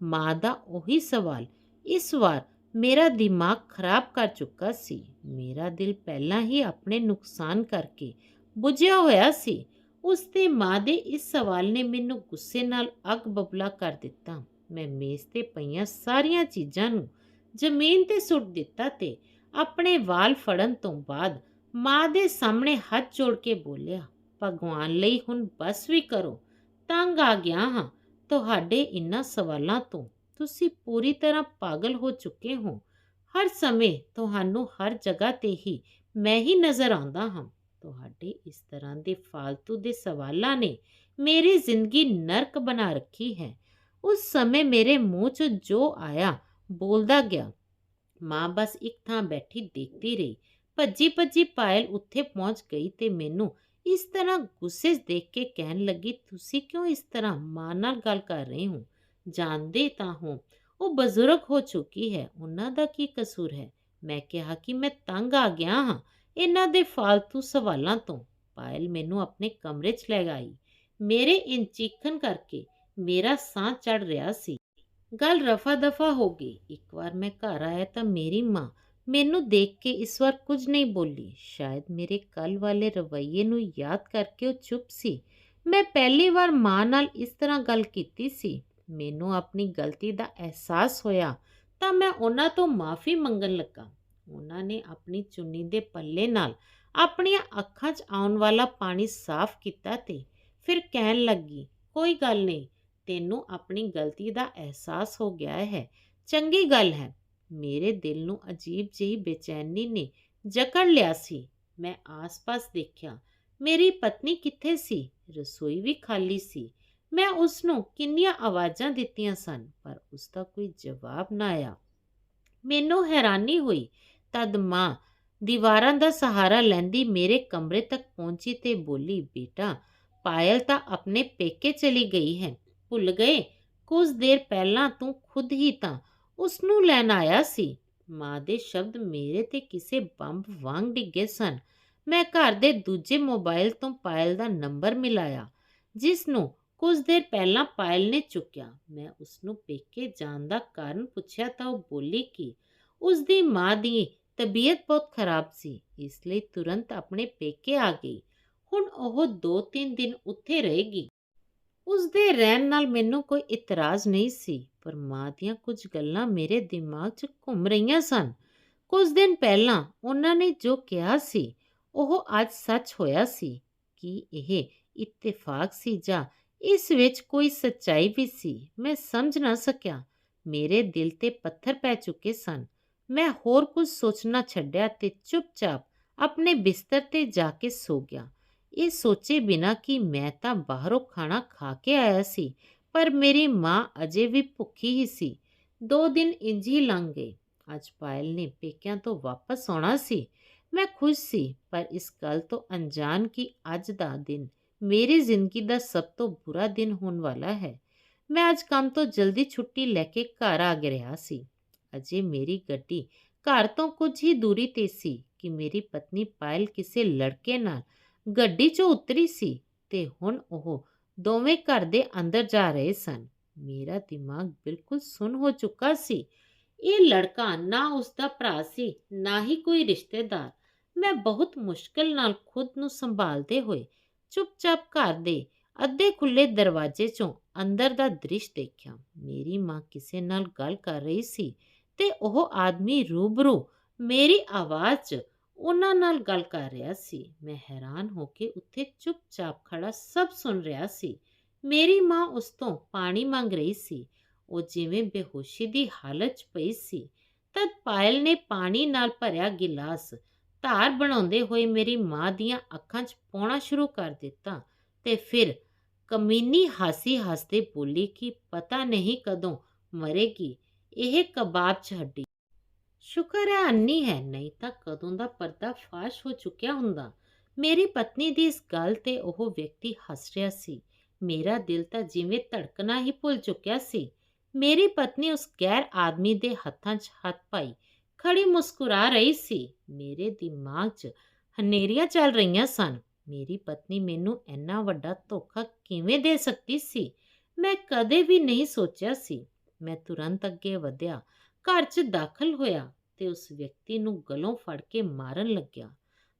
ਮਾਂ ਦਾ ਉਹੀ ਸਵਾਲ ਇਸ ਵਾਰ ਮੇਰਾ ਦਿਮਾਗ ਖਰਾਬ ਕਰ ਚੁੱਕਾ ਸੀ। ਮੇਰਾ ਦਿਲ ਪਹਿਲਾਂ ਹੀ ਆਪਣੇ ਨੁਕਸਾਨ ਕਰਕੇ ਬੁਝਿਆ ਹੋਇਆ ਸੀ। ਉਸ ਤੇ ਮਾਂ ਦੇ ਇਸ ਸਵਾਲ ਨੇ ਮੈਨੂੰ ਗੁੱਸੇ ਨਾਲ ਅੱਗ ਬਬਲਾ ਕਰ ਦਿੱਤਾ। ਮੈਂ ਮੇਜ਼ ਤੇ ਪਈਆਂ ਸਾਰੀਆਂ ਚੀਜ਼ਾਂ ਨੂੰ ਜ਼ਮੀਨ ਤੇ ਸੁੱਟ ਦਿੱਤਾ ਤੇ ਆਪਣੇ ਵਾਲ ਫੜਨ ਤੋਂ ਬਾਅਦ ਮਾਂ ਦੇ ਸਾਹਮਣੇ ਹੱਥ ਜੋੜ ਕੇ ਬੋਲਿਆ, ਭਗਵਾਨ ਲਈ ਹੁਣ ਬਸ ਵੀ ਕਰੋ। ਤੰਗ ਆ ਗਿਆ ਹਾਂ ਤੁਹਾਡੇ ਇਨ੍ਹਾਂ ਸਵਾਲਾਂ ਤੋਂ। ਤੁਸੀਂ ਪੂਰੀ ਤਰ੍ਹਾਂ ਪਾਗਲ ਹੋ ਚੁੱਕੇ ਹੋ। ਹਰ ਸਮੇਂ ਤੁਹਾਨੂੰ ਹਰ ਜਗ੍ਹਾ ਤੇ ਹੀ ਮੈਂ ਹੀ ਨਜ਼ਰ ਆਉਂਦਾ ਹਾਂ। ਤੁਹਾਡੇ ਇਸ ਤਰ੍ਹਾਂ ਦੇ ਫालतू ਦੇ ਸਵਾਲਾਂ ਨੇ ਮੇਰੀ ਜ਼ਿੰਦਗੀ ਨਰਕ ਬਣਾ ਰੱਖੀ ਹੈ। ਉਸ ਸਮੇਂ ਮੇਰੇ ਮੂੰਹ 'ਚ ਜੋ ਆਇਆ ਬੋਲਦਾ ਗਿਆ। ਮਾਂ ਬਸ ਇੱਕ ਥਾਂ ਬੈਠੀ ਦੇਖਦੀ ਰਹੀ। ਭੱਜੀ ਭੱਜੀ ਪਾਇਲ ਉੱਥੇ ਪਹੁੰਚ ਗਈ ਤੇ ਮੈਨੂੰ ਇਸ ਤਰ੍ਹਾਂ ਗੁੱਸੇ 'ਚ ਦੇਖ ਕੇ ਕਹਿਣ ਲੱਗੀ, ਤੁਸੀਂ ਕਿਉਂ ਇਸ ਤਰ੍ਹਾਂ ਮਾਂ ਨਾਲ ਗੱਲ ਕਰ ਰਹੇ ਹੋ? ਜਾਣਦੇ ਤਾਂ ਹੋ। ਉਹ ਬਜ਼ੁਰਗ ਹੋ ਚੁੱਕੀ ਹੈ। ਉਹਨਾਂ ਦਾ ਕੀ ਕਸੂਰ ਹੈ? ਮੈਂ ਕਿਹਾ ਕਿ ਮੈਂ ਤੰਗ ਆ ਗਿਆ ਹਾਂ। ਇਹਨਾਂ ਦੇ ਫालतू ਸਵਾਲਾਂ ਤੋਂ ਪਾਇਲ ਮੈਨੂੰ ਆਪਣੇ ਕਮਰੇ 'ਚ ਲੈ ਗਈ ਮੇਰੇ ਇਨ ਚੀਖਣ ਕਰਕੇ ਮੇਰਾ ਸਾਹ ਚੜ ਰਿਹਾ ਸੀ। ਗੱਲ ਰਫਾ ਦਫਾ ਹੋ ਗਈ। ਇੱਕ ਵਾਰ ਮੈਂ ਘਰ ਆਇਆ ਤਾਂ ਮੇਰੀ ਮਾਂ ਮੈਨੂੰ ਦੇਖ ਕੇ ਇਸ ਵਾਰ ਕੁਝ ਨਹੀਂ ਬੋਲੀ। ਸ਼ਾਇਦ ਮੇਰੇ ਕੱਲ ਵਾਲੇ ਰਵੱਈਏ ਨੂੰ ਯਾਦ ਕਰਕੇ ਉਹ ਚੁੱਪ ਸੀ। ਮੈਂ ਪਹਿਲੀ ਵਾਰ ਮਾਂ ਨਾਲ ਇਸ ਤਰ੍ਹਾਂ ਗੱਲ ਕੀਤੀ ਸੀ। ਮੈਨੂੰ ਆਪਣੀ ਗਲਤੀ ਦਾ ਅਹਿਸਾਸ ਹੋਇਆ ਤਾਂ ਮੈਂ ਉਹਨਾਂ ਤੋਂ ਮਾਫੀ ਮੰਗਣ ਲੱਗਾ। ਉਹਨਾਂ ਨੇ ਆਪਣੀ ਚੁੰਨੀ ਦੇ ਪੱਲੇ ਨਾਲ ਆਪਣੀਆਂ ਅੱਖਾਂ 'ਚ ਆਉਣ ਵਾਲਾ ਪਾਣੀ ਸਾਫ਼ ਕੀਤਾ ਤੇ ਫਿਰ ਕਹਿਣ ਲੱਗੀ, ਕੋਈ ਗੱਲ ਨਹੀਂ, ਤੈਨੂੰ ਆਪਣੀ ਗਲਤੀ ਦਾ ਅਹਿਸਾਸ ਹੋ ਗਿਆ ਹੈ, ਚੰਗੀ ਗੱਲ ਹੈ। ਮੇਰੇ ਦਿਲ ਨੂੰ ਅਜੀਬ ਜਿਹੀ ਬੇਚੈਨੀ ਨੇ ਜਕੜ ਲਿਆ ਸੀ। ਮੈਂ ਆਸ-ਪਾਸ ਦੇਖਿਆ, ਮੇਰੀ ਪਤਨੀ ਕਿੱਥੇ ਸੀ? ਰਸੋਈ ਵੀ ਖਾਲੀ ਸੀ। ਮੈਂ ਉਸ ਨੂੰ ਕਿੰਨੀਆਂ ਆਵਾਜ਼ਾਂ ਦਿੱਤੀਆਂ ਸਨ, ਪਰ ਉਸ ਦਾ ਕੋਈ ਜਵਾਬ ਨਾ ਆਇਆ। ਮੈਨੂੰ ਹੈਰਾਨੀ ਹੋਈ ਤਦ ਮਾਂ ਦੀਵਾਰਾਂ ਦਾ ਸਹਾਰਾ ਲੈਂਦੀ ਮੇਰੇ ਕਮਰੇ ਤੱਕ ਪਹੁੰਚੀ ਤੇ ਬੋਲੀ, ਬੇਟਾ, ਪਾਇਲ ਤਾਂ ਆਪਣੇ ਪੇਕੇ ਚਲੀ ਗਈ ਹੈ। ਭੁੱਲ ਗਏ? ਕੁਝ ਦੇਰ ਪਹਿਲਾਂ ਤੂੰ ਖੁਦ ਹੀ ਤਾਂ ਉਸ ਨੂੰ ਲੈਣ ਆਇਆ ਸੀ। ਮਾਂ ਦੇ ਸ਼ਬਦ ਮੇਰੇ ਤੇ ਕਿਸੇ ਬੰਬ ਵਾਂਗ ਡਿੱਗੇ ਸਨ। ਮੈਂ ਘਰ ਦੇ ਦੂਜੇ ਮੋਬਾਈਲ ਤੋਂ ਪਾਇਲ ਦਾ ਨੰਬਰ ਮਿਲਾਇਆ, ਜਿਸ ਨੂੰ ਕੁਝ ਦੇਰ ਪਹਿਲਾਂ ਪਾਇਲ ਨੇ ਚੁੱਕਿਆ। ਮੈਂ ਉਸ ਨੂੰ ਪੇਕੇ ਜਾਣ ਦਾ ਕਾਰਨ ਪੁੱਛਿਆ ਤਾਂ ਉਹ ਬੋਲੀ ਕਿ ਉਸ ਦੀ ਮਾਂ ਦੀ ਤਬੀਅਤ ਬਹੁਤ ਖਰਾਬ ਸੀ, ਇਸ ਲਈ ਤੁਰੰਤ ਆਪਣੇ ਪੇਕੇ ਆ ਗਈ। ਹੁਣ ਉਹ 2-3 ਦਿਨ ਉੱਥੇ ਰਹੇਗੀ। ਉਸ ਦੇ ਰਹਿਣ ਨਾਲ ਮੈਨੂੰ ਕੋਈ ਇਤਰਾਜ਼ ਨਹੀਂ ਸੀ, ਪਰ ਮਾਂ ਦੀਆਂ ਕੁਝ ਗੱਲਾਂ ਮੇਰੇ ਦਿਮਾਗ 'ਚ ਘੁੰਮ ਰਹੀਆਂ ਸਨ। ਕੁਝ ਦਿਨ ਪਹਿਲਾਂ ਉਹਨਾਂ ਨੇ ਜੋ ਕਿਹਾ ਸੀ, ਉਹ ਅੱਜ ਸੱਚ ਹੋਇਆ ਸੀ। ਕਿ ਇਹ ਇਤਫਾਕ ਸੀ ਜਾਂ ਇਸ ਵਿੱਚ ਕੋਈ ਸੱਚਾਈ ਵੀ ਸੀ, ਮੈਂ ਸਮਝ ਨਾ ਸਕਿਆ। ਮੇਰੇ ਦਿਲ ਤੇ ਪੱਥਰ ਪੈ ਚੁੱਕੇ ਸਨ। ਮੈਂ ਹੋਰ ਕੁਝ ਸੋਚਣਾ ਛੱਡਿਆ ਤੇ ਚੁੱਪਚਾਪ ਆਪਣੇ ਬਿਸਤਰ ਤੇ ਜਾ ਕੇ ਸੋ ਗਿਆ। ਇਹ ਸੋਚੇ ਬਿਨਾ ਕਿ ਮੈਂ ਤਾਂ ਬਾਹਰੋਂ ਖਾਣਾ ਖਾ ਕੇ ਆਇਆ ਸੀ, ਪਰ ਮੇਰੀ ਮਾਂ ਅਜੇ ਵੀ ਭੁੱਖੀ ਹੀ ਸੀ। ਦੋ ਦਿਨ ਇੰਜ ਹੀ ਲੰਘ ਗਏ। ਅੱਜ ਪਾਇਲ ਨੇ ਪੇਕਿਆਂ ਤੋਂ ਵਾਪਸ ਆਉਣਾ ਸੀ। ਮੈਂ ਖੁਸ਼ ਸੀ, ਪਰ ਇਸ ਗੱਲ ਤੋਂ ਅਣਜਾਣ ਕਿ ਅੱਜ ਦਾ ਦਿਨ ਮੇਰੀ ਜ਼ਿੰਦਗੀ ਦਾ ਸਭ ਤੋਂ ਬੁਰਾ ਦਿਨ ਹੋਣ ਵਾਲਾ ਹੈ। ਮੈਂ ਅੱਜ ਕੰਮ ਤੋਂ ਜਲਦੀ ਛੁੱਟੀ ਲੈ ਕੇ ਘਰ ਆ ਗਿਆ ਸੀ। ਅਜੇ ਮੇਰੀ ਗੱਡੀ ਘਰ ਤੋਂ ਕੁਝ ਹੀ ਦੂਰੀ ਤੇ ਸੀ ਕਿ ਮੇਰੀ ਪਤਨੀ ਪਾਇਲ ਕਿਸੇ ਲੜਕੇ ਨਾਲ ਗੱਡੀ 'ਚੋਂ ਉਤਰੀ ਸੀ ਤੇ ਹੁਣ ਉਹ ਦੋਵੇਂ ਘਰ ਦੇ ਅੰਦਰ ਜਾ ਰਹੇ ਸਨ। ਮੇਰਾ ਦਿਮਾਗ ਬਿਲਕੁਲ ਸੁੰਨ ਹੋ ਚੁੱਕਾ ਸੀ। ਇਹ ਲੜਕਾ ਨਾ ਉਸ ਦਾ ਭਰਾ ਸੀ, ਨਾ ਹੀ ਕੋਈ ਰਿਸ਼ਤੇਦਾਰ। ਮੈਂ ਬਹੁਤ ਮੁਸ਼ਕਲ ਨਾਲ ਖੁਦ ਨੂੰ ਸੰਭਾਲਦੇ ਹੋਏ ਚੁੱਪਚਾਪ ਘਰ ਦੇ ਅੱਧੇ ਖੁੱਲੇ ਦਰਵਾਜ਼ੇ 'ਚੋਂ ਅੰਦਰ ਦਾ ਦ੍ਰਿਸ਼ ਦੇਖਿਆ। ਮੇਰੀ ਮਾਂ ਕਿਸੇ ਨਾਲ ਗੱਲ ਕਰ ਰਹੀ ਸੀ। ਤੇ ਉਹ ਆਦਮੀ ਰੂਬਰੂ ਮੇਰੀ ਆਵਾਜ਼ 'ਚ ਉਹਨਾਂ ਨਾਲ ਗੱਲ ਕਰ ਰਿਹਾ ਸੀ। ਮੈਂ ਹੈਰਾਨ ਹੋ ਕੇ ਉੱਥੇ ਚੁੱਪਚਾਪ ਖੜਾ ਸਭ ਸੁਣ ਰਿਹਾ ਸੀ। ਮੇਰੀ ਮਾਂ ਉਸ ਤੋਂ ਪਾਣੀ ਮੰਗ ਰਹੀ ਸੀ। ਉਹ ਜਿਵੇਂ ਬੇਹੋਸ਼ੀ ਦੀ ਹਾਲਤ 'ਚ ਪਈ ਸੀ, ਤਦ ਪਾਇਲ ਨੇ ਪਾਣੀ ਨਾਲ ਭਰਿਆ ਗਿਲਾਸ ਧਾਰ ਬਣਾਉਂਦੇ ਹੋਏ ਮੇਰੀ ਮਾਂ ਦੀਆਂ ਅੱਖਾਂ 'ਚ ਪਾਉਣਾ ਸ਼ੁਰੂ ਕਰ ਦਿੱਤਾ ਤੇ ਫਿਰ ਕਮੀਨੀ ਹਾਸੀ ਹੱਸਦੇ ਬੋਲੀ ਕਿ ਪਤਾ ਨਹੀਂ ਕਦੋਂ ਮਰੇਗੀ। ਇਹ ਕਬਾਬ 'ਚ ਹੱਡੀ ਸ਼ੁਕਰ ਹੈ ਅੰਨੀ ਹੈ, ਨਹੀਂ ਤਾਂ ਕਦੋਂ ਦਾ ਪਰਦਾ ਫਾਸ਼ ਹੋ ਚੁੱਕਿਆ ਹੁੰਦਾ? ਮੇਰੀ ਪਤਨੀ ਦੀ ਇਸ ਗੱਲ ਤੇ ਉਹ ਵਿਅਕਤੀ ਹੱਸ ਰਿਹਾ ਸੀ। ਮੇਰਾ ਦਿਲ ਤਾਂ ਜਿਵੇਂ ਧੜਕਣਾ ਹੀ ਭੁੱਲ ਚੁੱਕਿਆ ਸੀ। ਮੇਰੀ ਪਤਨੀ ਉਸ ਗੈਰ ਆਦਮੀ ਦੇ ਹੱਥਾਂ 'ਚ ਹੱਥ ਪਾਈ, ਖੜੀ ਮੁਸਕਰਾ ਰਹੀ ਸੀ। ਮੇਰੇ ਦਿਮਾਗ 'ਚ ਹਨੇਰੀਆਂ ਚੱਲ ਰਹੀਆਂ ਸਨ। ਮੇਰੀ ਪਤਨੀ ਮੈਨੂੰ ਇੰਨਾ ਵੱਡਾ ਧੋਖਾ ਕਿਵੇਂ ਦੇ ਸਕਦੀ ਸੀ? ਮੈਂ ਕਦੇ ਵੀ ਨਹੀਂ ਸੋਚਿਆ ਸੀ। ਮੈਂ ਤੁਰੰਤ ਅੱਗੇ ਵਧਿਆ, ਘਰ 'ਚ ਦਾਖਲ ਹੋਇਆ ਤੇ ਉਸ ਵਿਅਕਤੀ ਨੂੰ ਗਲੋਂ ਫੜ ਕੇ ਮਾਰਨ ਲੱਗਿਆ।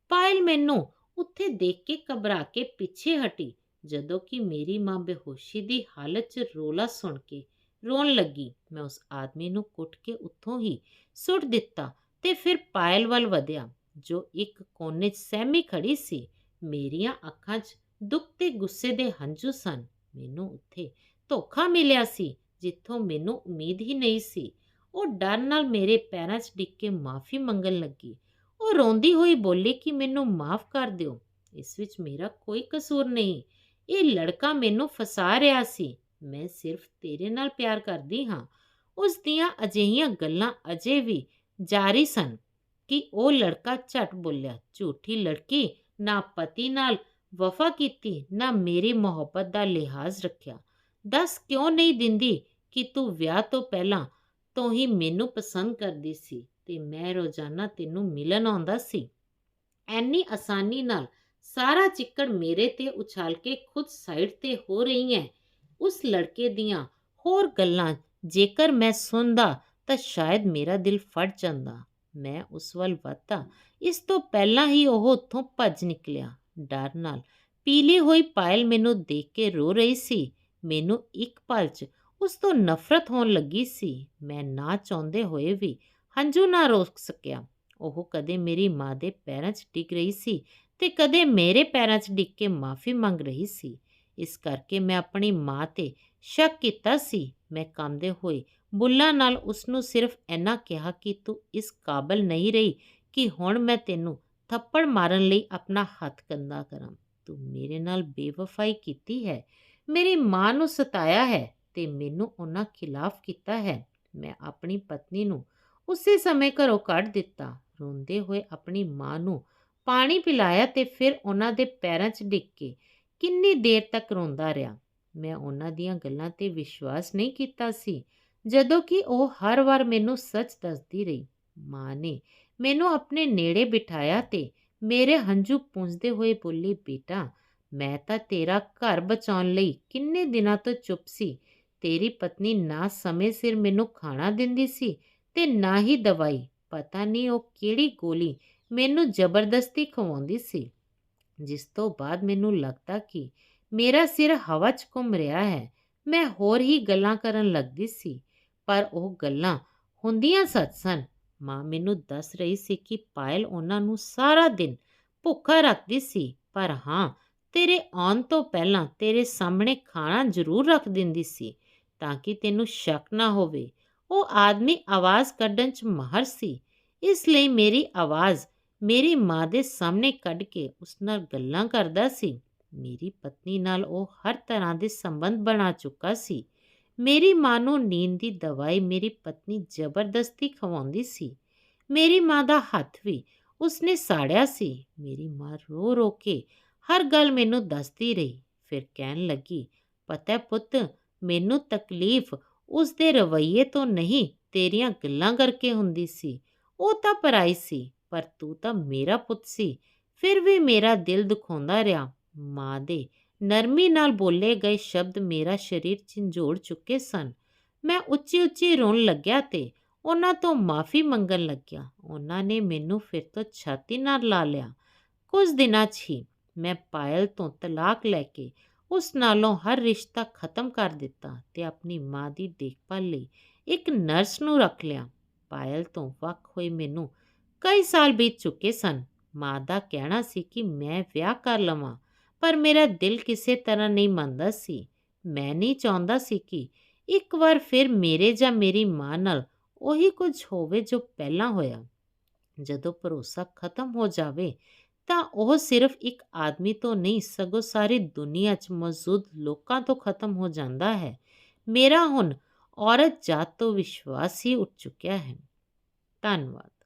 ਪਾਇਲ ਮੈਨੂੰ ਉੱਥੇ ਦੇਖ ਕੇ ਘਬਰਾ ਕੇ ਪਿੱਛੇ ਹਟੀ, ਜਦੋਂ ਕਿ ਮੇਰੀ ਮਾਂ ਬੇਹੋਸ਼ੀ ਦੀ ਹਾਲਤ 'ਚ ਰੋਲਾ ਸੁਣ ਕੇ ਰੋਣ ਲੱਗੀ। ਮੈਂ ਉਸ ਆਦਮੀ ਨੂੰ ਕੁੱਟ ਕੇ ਉੱਥੋਂ ਹੀ ਸੁੱਟ ਦਿੱਤਾ ਤੇ ਫਿਰ ਪਾਇਲ ਵੱਲ ਵਧਿਆ, ਜੋ ਇੱਕ ਕੋਨੇ 'ਚ ਸਹਿਮੀ ਖੜੀ ਸੀ। ਮੇਰੀਆਂ ਅੱਖਾਂ 'ਚ ਦੁੱਖ ਤੇ ਗੁੱਸੇ ਦੇ ਹੰਝੂ ਸਨ। ਮੈਨੂੰ ਉੱਥੇ ਧੋਖਾ ਮਿਲਿਆ ਸੀ। ਜਿੱਥੋਂ ਮੈਨੂੰ ਉਮੀਦ ਹੀ ਨਹੀਂ ਸੀ। ਉਹ ਡਰ ਨਾਲ ਮੇਰੇ ਪੈਰਾਂ 'ਚ ਡਿੱਗ ਕੇ ਮਾਫੀ ਮੰਗਣ ਲੱਗੀ। ਉਹ ਰੋਂਦੀ ਹੋਈ ਬੋਲੀ ਕਿ ਮੈਨੂੰ ਮਾਫ ਕਰ ਦਿਓ। ਇਸ ਵਿੱਚ ਮੇਰਾ ਕੋਈ ਕਸੂਰ ਨਹੀਂ। ਇਹ ਲੜਕਾ ਮੈਨੂੰ ਫਸਾ ਰਿਹਾ ਸੀ। ਮੈਂ ਸਿਰਫ ਤੇਰੇ ਨਾਲ ਪਿਆਰ ਕਰਦੀ ਹਾਂ। ਉਸ ਦੀਆਂ ਅਜਿਹੀਆਂ ਗੱਲਾਂ ਅਜੇ ਵੀ ਜਾਰੀ ਸਨ ਕਿ ਉਹ ਲੜਕਾ ਝਟ ਬੋਲਿਆ, ਝੂਠੀ ਲੜਕੀ, ਨਾ ਪਤੀ ਨਾਲ ਵਫਾ ਕੀਤੀ, ਨਾ ਮੇਰੀ ਮੁਹੱਬਤ ਦਾ ਲਿਹਾਜ਼ ਰੱਖਿਆ। ਦੱਸ ਕਿਉਂ ਨਹੀਂ ਦਿੰਦੀ? ਕਿ ਤੂੰ ਵਿਆਹ ਤੋਂ ਪਹਿਲਾਂ ਤੋਂ ਹੀ ਮੈਨੂੰ ਪਸੰਦ ਕਰਦੀ ਸੀ ਤੇ ਮੈਂ ਰੋਜ਼ਾਨਾ ਤੈਨੂੰ ਮਿਲਣ ਆਉਂਦਾ ਸੀ। ਐਨੀ ਆਸਾਨੀ ਨਾਲ ਸਾਰਾ ਚਿੱਕੜ ਮੇਰੇ ਤੇ ਉਛਾਲ ਕੇ ਖੁਦ ਸਾਈਡ ਤੇ ਹੋ ਰਹੀ ਹੈ ਉਸ ਲੜਕੇ ਦੀਆਂ ਹੋਰ ਗੱਲਾਂ ਜੇਕਰ ਮੈਂ ਸੁਣਦਾ ਤਾਂ ਸ਼ਾਇਦ ਮੇਰਾ ਦਿਲ ਫਟ ਜਾਂਦਾ। ਮੈਂ ਉਸ ਵੱਲ ਵਧਦਾ। ਇਸ ਤੋਂ ਪਹਿਲਾਂ ਹੀ ਉਹ ਉੱਥੋਂ ਭੱਜ ਨਿਕਲਿਆ। ਡਰ ਨਾਲ ਪੀਲੀ ਹੋਈ ਪਾਇਲ ਮੈਨੂੰ ਦੇਖ ਕੇ ਰੋ ਰਹੀ ਸੀ। ਮੈਨੂੰ ਇੱਕ ਪਲ 'ਚ ਉਸ ਤੋਂ ਨਫ਼ਰਤ ਹੋਣ ਲੱਗੀ ਸੀ। ਮੈਂ ਨਾ ਚਾਹੁੰਦੇ ਹੋਏ ਵੀ ਹੰਝੂ ਨਾ ਰੋਕ ਸਕਿਆ। ਉਹ ਕਦੇ ਮੇਰੀ ਮਾਂ ਦੇ ਪੈਰਾਂ 'ਚ ਡਿੱਗ ਰਹੀ ਸੀ ਤੇ ਕਦੇ ਮੇਰੇ ਪੈਰਾਂ 'ਚ ਡਿੱਗ ਕੇ ਮਾਫੀ ਮੰਗ ਰਹੀ ਸੀ। ਇਸ ਕਰਕੇ ਮੈਂ ਆਪਣੀ ਮਾਂ ਤੇ ਸ਼ੱਕ ਕੀਤਾ ਸੀ। ਮੈਂ ਕੰਮਦੇ ਹੋਏ ਬੁੱਲਾਂ ਨਾਲ ਉਸ ਨੂੰ ਸਿਰਫ ਇੰਨਾ ਕਿਹਾ ਕਿ ਤੂੰ ਇਸ ਕਾਬਲ ਨਹੀਂ ਰਹੀ ਕਿ ਹੁਣ ਮੈਂ ਤੈਨੂੰ ਥੱਪੜ ਮਾਰਨ ਲਈ ਆਪਣਾ ਹੱਥ ਕੰਦਾ ਕਰਾਂ। ਤੂੰ ਮੇਰੇ ਨਾਲ ਬੇਵਫਾਈ ਕੀਤੀ ਹੈ। ਮੇਰੀ ਮਾਂ ਨੂੰ ਸਤਾਇਆ ਹੈ। ਤੇ ਮੈਨੂੰ ਉਹਨਾਂ ਖਿਲਾਫ ਕੀਤਾ ਹੈ। ਮੈਂ ਆਪਣੀ ਪਤਨੀ ਨੂੰ ਉਸੇ ਸਮੇਂ ਘਰੋਂ ਕੱਢ ਦਿੱਤਾ। ਰੋਂਦੇ ਹੋਏ ਆਪਣੀ ਮਾਂ ਨੂੰ ਪਾਣੀ ਪਿਲਾਇਆ ਤੇ ਫਿਰ ਉਹਨਾਂ ਦੇ ਪੈਰਾਂ 'ਚ ਡਿੱਗ ਕੇ ਕਿੰਨੀ ਦੇਰ ਤੱਕ ਰੋਂਦਾ ਰਿਹਾ। ਮੈਂ ਉਹਨਾਂ ਦੀਆਂ ਗੱਲਾਂ ਤੇ ਵਿਸ਼ਵਾਸ ਨਹੀਂ ਕੀਤਾ ਸੀ, ਜਦੋਂ ਕਿ ਉਹ ਹਰ ਵਾਰ ਮੈਨੂੰ ਸੱਚ ਦੱਸਦੀ ਰਹੀ। ਮਾਂ ਨੇ ਮੈਨੂੰ ਆਪਣੇ ਨੇੜੇ ਬਿਠਾਇਆ ਤੇ ਮੇਰੇ ਹੰਝੂ ਪੂੰਝਦੇ ਹੋਏ ਬੋਲੀ, ਬੇਟਾ, ਮੈਂ ਤਾਂ ਤੇਰਾ ਘਰ ਬਚਾਉਣ ਲਈ ਕਿੰਨੇ ਦਿਨਾਂ ਤੋਂ ਚੁੱਪ ਸੀ। ਤੇਰੀ ਪਤਨੀ ਨਾ ਸਮੇਂ ਸਿਰ ਮੈਨੂੰ ਖਾਣਾ ਦਿੰਦੀ ਸੀ ਤੇ ਨਾ ਹੀ ਦਵਾਈ। ਪਤਾ ਨਹੀਂ ਉਹ ਕਿਹੜੀ ਗੋਲੀ ਮੈਨੂੰ ਜ਼ਬਰਦਸਤੀ ਖਵਾਉਂਦੀ ਸੀ। ਜਿਸ ਤੋਂ ਬਾਅਦ ਮੈਨੂੰ ਲੱਗਦਾ ਕਿ ਮੇਰਾ ਸਿਰ ਹਵਾ 'ਚ ਘੁੰਮ ਰਿਹਾ ਹੈ। ਮੈਂ ਹੋਰ ਹੀ ਗੱਲਾਂ ਕਰਨ ਲੱਗਦੀ ਸੀ, ਪਰ ਉਹ ਗੱਲਾਂ ਹੁੰਦੀਆਂ ਸੱਚ ਸਨ। ਮਾਂ ਮੈਨੂੰ ਦੱਸ ਰਹੀ ਸੀ ਕਿ ਪਾਇਲ ਉਹਨਾਂ ਨੂੰ ਸਾਰਾ ਦਿਨ ਭੁੱਖਾ ਰੱਖਦੀ ਸੀ, ਪਰ ਹਾਂ, ਤੇਰੇ ਆਉਣ ਤੋਂ ਪਹਿਲਾਂ ਤੇਰੇ ਸਾਹਮਣੇ ਖਾਣਾ ਜ਼ਰੂਰ ਰੱਖ ਦਿੰਦੀ ਸੀ। ਤਾਂ ਕਿ ਤੈਨੂੰ ਸ਼ੱਕ ਨਾ ਹੋਵੇ। ਉਹ ਆਦਮੀ ਆਵਾਜ਼ ਕੱਢਣ 'ਚ ਮਾਹਰ ਸੀ। ਇਸ ਲਈ ਮੇਰੀ ਆਵਾਜ਼ ਮੇਰੀ ਮਾਂ ਦੇ ਸਾਹਮਣੇ ਕੱਢ ਕੇ ਉਸ ਨਾਲ ਗੱਲਾਂ ਕਰਦਾ ਸੀ। ਮੇਰੀ ਪਤਨੀ ਨਾਲ ਉਹ ਹਰ ਤਰ੍ਹਾਂ ਦੇ ਸੰਬੰਧ ਬਣਾ ਚੁੱਕਾ ਸੀ। ਮੇਰੀ ਮਾਂ ਨੂੰ ਨੀਂਦ ਦੀ ਦਵਾਈ ਮੇਰੀ ਪਤਨੀ ਜ਼ਬਰਦਸਤੀ ਖਵਾਉਂਦੀ ਸੀ। ਮੇਰੀ ਮਾਂ ਦਾ ਹੱਥ ਵੀ ਉਸਨੇ ਸਾੜਿਆ ਸੀ। ਮੇਰੀ ਮਾਂ ਰੋ ਰੋ ਕੇ ਹਰ ਗੱਲ ਮੈਨੂੰ ਦੱਸਦੀ ਰਹੀ। ਫਿਰ ਕਹਿਣ ਲੱਗੀ, ਪਤਾ ਪੁੱਤ ਮੈਨੂੰ ਤਕਲੀਫ ਉਸ ਦੇ ਰਵੱਈਏ ਤੋਂ ਨਹੀਂ, ਤੇਰੀਆਂ ਗੱਲਾਂ ਕਰਕੇ ਹੁੰਦੀ ਸੀ। ਉਹ ਤਾਂ ਪਰਾਈ ਸੀ, ਪਰ ਤੂੰ ਤਾਂ ਮੇਰਾ ਪੁੱਤ ਸੀ। ਫਿਰ ਵੀ ਮੇਰਾ ਦਿਲ ਦੁਖਾਉਂਦਾ ਰਿਹਾ। ਮਾਂ ਦੇ ਨਰਮੀ ਨਾਲ ਬੋਲੇ ਗਏ ਸ਼ਬਦ ਮੇਰਾ ਸਰੀਰ ਝੰਜੋੜ ਚੁੱਕੇ ਸਨ। ਮੈਂ ਉੱਚੀ ਉੱਚੀ ਰੋਣ ਲੱਗਿਆ ਤੇ ਉਹਨਾਂ ਤੋਂ ਮਾਫੀ ਮੰਗਣ ਲੱਗਿਆ। ਉਹਨਾਂ ਨੇ ਮੈਨੂੰ ਫਿਰ ਤੋਂ ਛਾਤੀ ਨਾਲ ਲਾ ਲਿਆ। ਕੁਝ ਦਿਨਾਂ 'ਚ ਹੀ ਮੈਂ ਪਾਇਲ ਤੋਂ ਤਲਾਕ ਲੈ ਕੇ ਉਸ ਨਾਲੋਂ ਹਰ ਰਿਸ਼ਤਾ ਖਤਮ ਕਰ ਦਿੱਤਾ ਤੇ ਆਪਣੀ ਮਾਂ ਦੀ ਦੇਖਭਾਲ ਲਈ ਇੱਕ ਨਰਸ ਨੂੰ ਰੱਖ ਲਿਆ। ਪਾਇਲ ਤੋਂ ਵੱਖ ਹੋਏ ਮੈਨੂੰ ਕਈ ਸਾਲ ਬੀਤ ਚੁੱਕੇ ਸਨ। ਮਾਂ ਦਾ ਕਹਿਣਾ ਸੀ ਕਿ ਮੈਂ ਵਿਆਹ ਕਰ ਲਵਾਂ, ਪਰ ਮੇਰਾ ਦਿਲ ਕਿਸੇ ਤਰ੍ਹਾਂ ਨਹੀਂ ਮੰਨਦਾ ਸੀ। ਮੈਂ ਨਹੀਂ ਚਾਹੁੰਦਾ ਸੀ ਕਿ ਇੱਕ ਵਾਰ ਫਿਰ ਮੇਰੇ ਜਾਂ ਮੇਰੀ ਮਾਂ ਨਾਲ ਉਹੀ ਕੁਝ ਹੋਵੇ ਜੋ ਪਹਿਲਾਂ ਹੋਇਆ। ਜਦੋਂ ਭਰੋਸਾ ਖਤਮ ਹੋ ਜਾਵੇ ਤਾਂ ਉਹ ਸਿਰਫ ਇੱਕ ਆਦਮੀ ਤੋਂ ਨਹੀਂ, ਸਗੋਂ ਸਾਰੀ ਦੁਨੀਆ 'ਚ ਮੌਜੂਦ ਲੋਕਾਂ ਤੋਂ ਖਤਮ ਹੋ ਜਾਂਦਾ ਹੈ। ਮੇਰਾ ਹੁਣ ਔਰਤ ਜਾਤ ਤੋਂ ਵਿਸ਼ਵਾਸ ਹੀ ਉੱਠ ਚੁੱਕਿਆ ਹੈ। ਧੰਨਵਾਦ।